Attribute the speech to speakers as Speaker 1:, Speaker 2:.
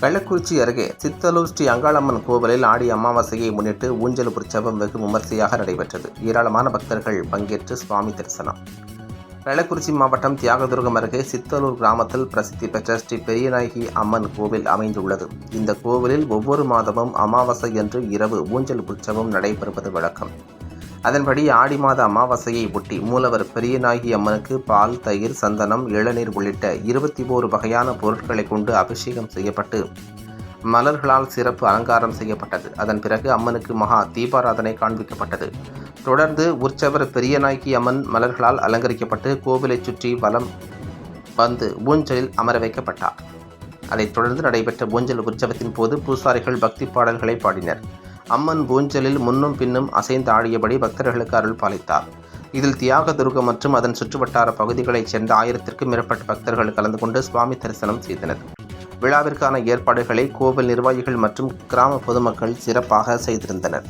Speaker 1: கள்ளக்குறிச்சி அருகே சித்தலூர் ஸ்ரீ அங்காளம்மன் கோவிலில் ஆடி அமாவாசையை முன்னிட்டு ஊஞ்சல் உற்சவம் வெகு விமர்சையாக நடைபெற்றது. ஏராளமான பக்தர்கள் பங்கேற்று சுவாமி தரிசனம். கள்ளக்குறிச்சி மாவட்டம் தியாகதுர்கம் அருகே சித்தலூர் கிராமத்தில் பிரசித்தி பெற்ற ஸ்ரீ பெரியநாயகி அம்மன் கோவில் அமைந்துள்ளது. இந்த கோவிலில் ஒவ்வொரு மாதமும் அமாவாசை என்று இரவு ஊஞ்சல் உற்சவம் நடைபெறுவது வழக்கம். அதன்படி ஆடி மாத அமாவாசையை ஒட்டி மூலவர் பெரியநாயகி அம்மனுக்கு பால் தயிர் சந்தனம் இளநீர் உள்ளிட்ட இருபத்தி ஓரு வகையான பொருட்களை கொண்டு அபிஷேகம் செய்யப்பட்டு மலர்களால் சிறப்பு அலங்காரம் செய்யப்பட்டது. அதன் பிறகு அம்மனுக்கு மகா தீபாராதனை காண்பிக்கப்பட்டது. தொடர்ந்து உற்சவர் பெரியநாயகி அம்மன் மலர்களால் அலங்கரிக்கப்பட்டு கோவிலைச் சுற்றி வலம் வந்து ஊஞ்சலில் அமர வைக்கப்பட்டார். அதைத் தொடர்ந்து நடைபெற்ற ஊஞ்சல் உற்சவத்தின் போது பூசாரிகள் பக்தி பாடல்களை பாடினர். அம்மன் பூஞ்சலில் முன்னும் பின்னும் அசைந்து ஆடியபடி பக்தர்களுக்கு அருள் பாலித்தார். இதில் தியாகதுர்கம் மற்றும் அதன் சுற்றுவட்டார பகுதிகளைச் சேர்ந்த ஆயிரத்திற்கும் மேற்பட்ட பக்தர்கள் கலந்து கொண்டு சுவாமி தரிசனம் செய்தனர். விழாவிற்கான ஏற்பாடுகளை கோவில் நிர்வாகிகள் மற்றும் கிராம பொதுமக்கள் சிறப்பாக செய்திருந்தனர்.